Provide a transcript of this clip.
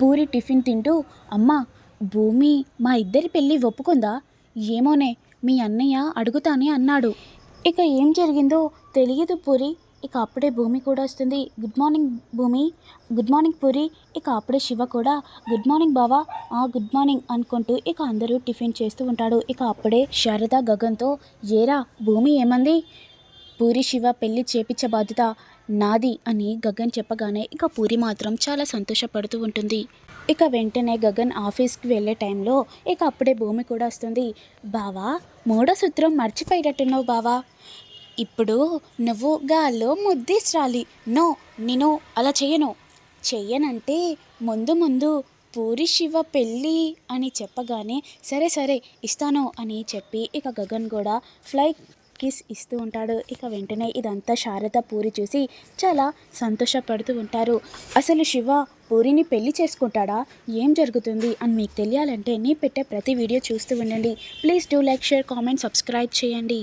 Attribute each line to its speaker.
Speaker 1: Puri tiffin తింటూ అమ్మా భూమి మా ఇద్దరి పెళ్ళి ఒప్పుకుందా? ఏమోనే మీ అన్నయ్య అడుగుతానే అన్నాడు. ఇక ఏం జరిగిందో తెలియదు పూరి. ఇక అప్పుడే భూమి కూడా వస్తుంది. Good morning Bhoomi good morning Puri. ఇక అప్పుడే శివ కూడా గుడ్ మార్నింగ్ బావా ఆ గుడ్ మార్నింగ్ అనుకుంటూ ఇక అందరూ టిఫిన్ చేస్తూ ఉంటాడు. ఇక అప్పుడే శారద గగన్తో ఏరా భూమి ఏమంది? పూరి శివ పెళ్ళి చేపించే బాధ్యత నాది అని గగన్ చెప్పగానే ఇక పూరి మాత్రం చాలా సంతోషపడుతూ ఉంటుంది. ఇక వెంటనే గగన్ ఆఫీస్కి వెళ్ళే టైంలో ఇక అప్పుడే భూమి కూడా వస్తుంది. బావా మూడో సూత్రం మర్చిపోయేటట్టున్నావు బావా. ఇప్పుడు నువ్వు గాల్లో ముద్దిస్రాలి నో నేను అలా చేయను చెయ్యనంటే ముందు ముందు పూరి శివ పెళ్ళి అని చెప్పగానే సరే సరే ఇస్తాను అని చెప్పి ఇక గగన్ కూడా ఫ్లైట్ కిస్ ఇస్తూ ఉంటాడు. ఇక వెంటనే ఇదంతా శారద పూరి చూసి చాలా సంతోషపడుతూ ఉంటారు. అసలు శివ పూరిని పెళ్ళి చేసుకుంటాడా? ఏం జరుగుతుంది? అని మీకు తెలియాలంటే నేను పెట్టే ప్రతి వీడియో చూస్తూ ఉండండి. Please do like share comment subscribe చేయండి.